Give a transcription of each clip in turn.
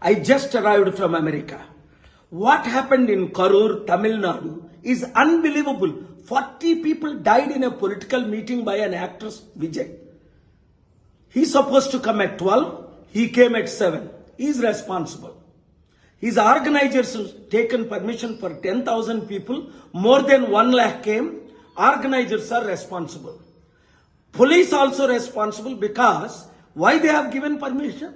I just arrived from America. What happened in Karur, Tamil Nadu is unbelievable. 40 people died in a political meeting by an actress, Vijay. He's supposed to come at 12, he came at 7. He's responsible. His organizers taken permission for 10,000 people, more than 1 lakh came. Organizers are responsible. Police also responsible because why they have given permission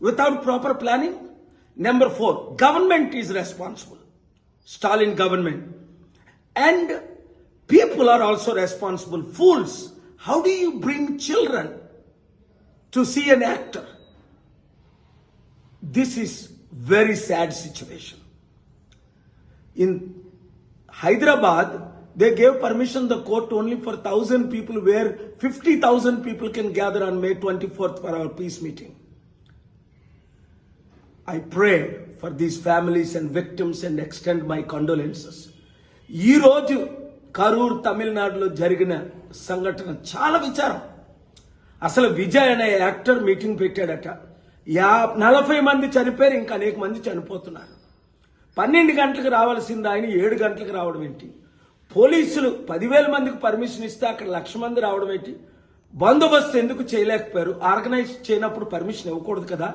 without proper planning? Number four, government is responsible. Stalin government. And people are also responsible. Fools. How do you bring children to see an actor? This is very sad situation. In Hyderabad, they gave permission the court only for 1000 people where 50,000 people can gather on May 24th for our peace meeting. I pray for these families and victims and extend my condolences ఈరోజు కరూర్ తమిళనాడులో జరిగిన సంఘటన చాలా విచారం. అసలు విజయ్ అనే actor meeting పెట్టాడట. Yeah నలభై మంది చనిపోయారు ఇంకా అనేక మంది చనిపోతున్నారు. పన్నెండు గంటలకు రావాల్సింది ఆయన ఏడు గంటలకు రావడం ఏంటి? పోలీసులు పదివేల మందికి పర్మిషన్ ఇస్తే అక్కడ లక్ష మంది రావడం ఏంటి? బందోబస్తు ఎందుకు చేయలేకపోయారు? ఆర్గనైజ్ చేయనప్పుడు పర్మిషన్ ఇవ్వకూడదు కదా.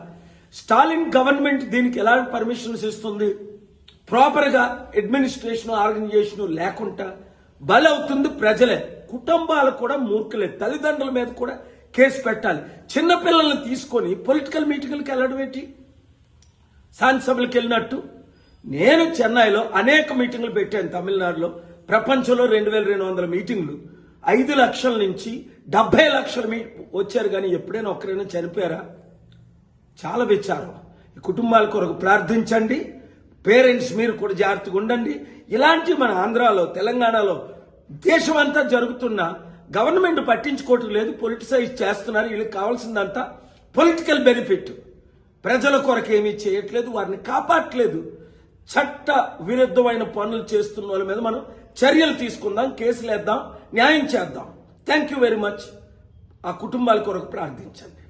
స్టాలిన్ గవర్నమెంట్ దీనికి ఎలా పర్మిషన్స్ ఇస్తుంది? ప్రాపర్గా అడ్మినిస్ట్రేషన్ ఆర్గనైజేషన్ లేకుండా బలవుతుంది ప్రజలే. కుటుంబాలు కూడా మూర్ఖలే. తల్లిదండ్రుల మీద కూడా కేసు పెట్టాలి. చిన్నపిల్లల్ని తీసుకొని పొలిటికల్ మీటింగ్లకు వెళ్ళడం ఏంటి? శాసనసభలకు వెళ్ళినట్టు. నేను చెన్నైలో అనేక మీటింగ్లు పెట్టాను తమిళనాడులో. ప్రపంచంలో రెండు వేల రెండు వందల మీటింగ్లు ఐదు లక్షల నుంచి డెబ్బై లక్షల మీ వచ్చారు కానీ ఎప్పుడైనా ఒక్కరైనా చనిపోయారా? చాలా విచారం. ఈ కుటుంబాల కొరకు ప్రార్థించండి. పేరెంట్స్ మీరు కూడా జాగ్రత్తగా ఉండండి. ఇలాంటి మన ఆంధ్రాలో తెలంగాణలో దేశం అంతా జరుగుతున్న గవర్నమెంట్ పట్టించుకోవటం లేదు పొలిటిసైజ్ చేస్తున్నారు. వీళ్ళకి కావాల్సిందంతా పొలిటికల్ బెనిఫిట్. ప్రజల కొరకు ఏమీ చేయట్లేదు వారిని కాపాడట్లేదు. చట్ట విరుద్ధమైన పనులు చేస్తున్న వాళ్ళ మీద మనం చర్యలు తీసుకుందాం కేసులు వేద్దాం న్యాయం చేద్దాం. థ్యాంక్ యూ వెరీ మచ్ ఆ కుటుంబాల కొరకు ప్రార్థించండి.